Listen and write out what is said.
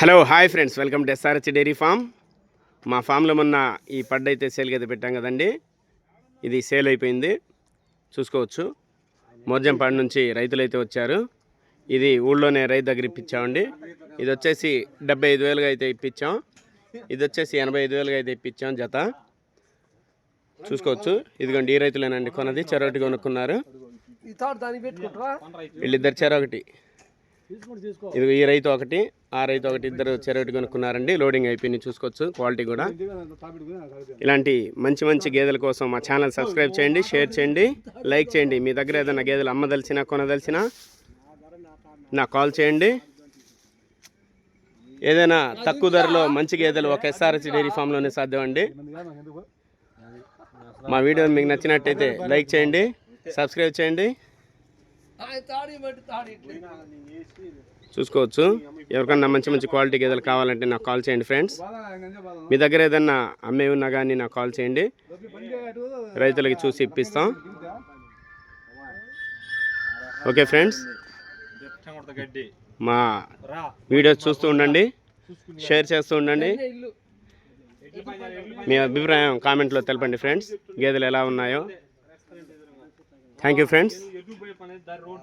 Hello hi friends welcome to SRH dairy farm మా ఫామ్లో మొన్న ఈ పడ్డ అయితే సేల్కి అయితే పెట్టాం కదండి. ఇది సేల్ అయిపోయింది. చూసుకోవచ్చు. మోర్జంపాడు నుంచి రైతులు అయితే వచ్చారు. ఇది ఊళ్ళోనే రైతు దగ్గర ఇప్పించామండి. ఇది వచ్చేసి డెబ్బై ఐదు వేలుగా అయితే ఇప్పించాం. ఇది వచ్చేసి ఎనభై ఐదు వేలుగా అయితే ఇప్పించాం జత. చూసుకోవచ్చు. ఇదిగోండి ఈ రైతులేనండి కొన్నది. చెరొకటి కొనుక్కున్నారు. వీళ్ళిద్దరు చెరొకటి. ఇది ఈ రైతు ఒకటి. ఆ రైతు ఒకటి ఇద్దరు చెరొకటి కొనుక్కున్నారండి. లోడింగ్ అయిపోయింది చూసుకోవచ్చు క్వాలిటీ కూడా. ఇలాంటి మంచి మంచి గేదెల కోసం మా ఛానల్ సబ్స్క్రైబ్ చేయండి షేర్ చేయండి లైక్ చేయండి. మీ దగ్గర ఏదైనా గేదెలు అమ్మదలిచినా కొనదలిచినా నాకు కాల్ చేయండి. ఏదైనా తక్కువ ధరలో మంచి గేదెలు ఒక ఎస్ఆర్హెచ్ డైరీ ఫామ్లోనే సాధ్యం అండి. మా వీడియో మీకు నచ్చినట్టయితే లైక్ చేయండి సబ్స్క్రైబ్ చేయండి. చూసుకోవచ్చు. ఎవరికన్నా మంచి మంచి క్వాలిటీ గేదెలు కావాలంటే నాకు కాల్ చేయండి ఫ్రెండ్స్. మీ దగ్గర ఏదన్నా అమ్మే ఉన్నా కానీ నాకు కాల్ చేయండి. రైతులకి చూసి ఇప్పిస్తాం. Okay friends. మా వీడియోస్ చూస్తూ ఉండండి. షేర్ చేస్తూ ఉండండి. మీ అభిప్రాయం కామెంట్లో తెలపండి ఫ్రెండ్స్. గేదెలు ఎలా ఉన్నాయో. Thank you friends.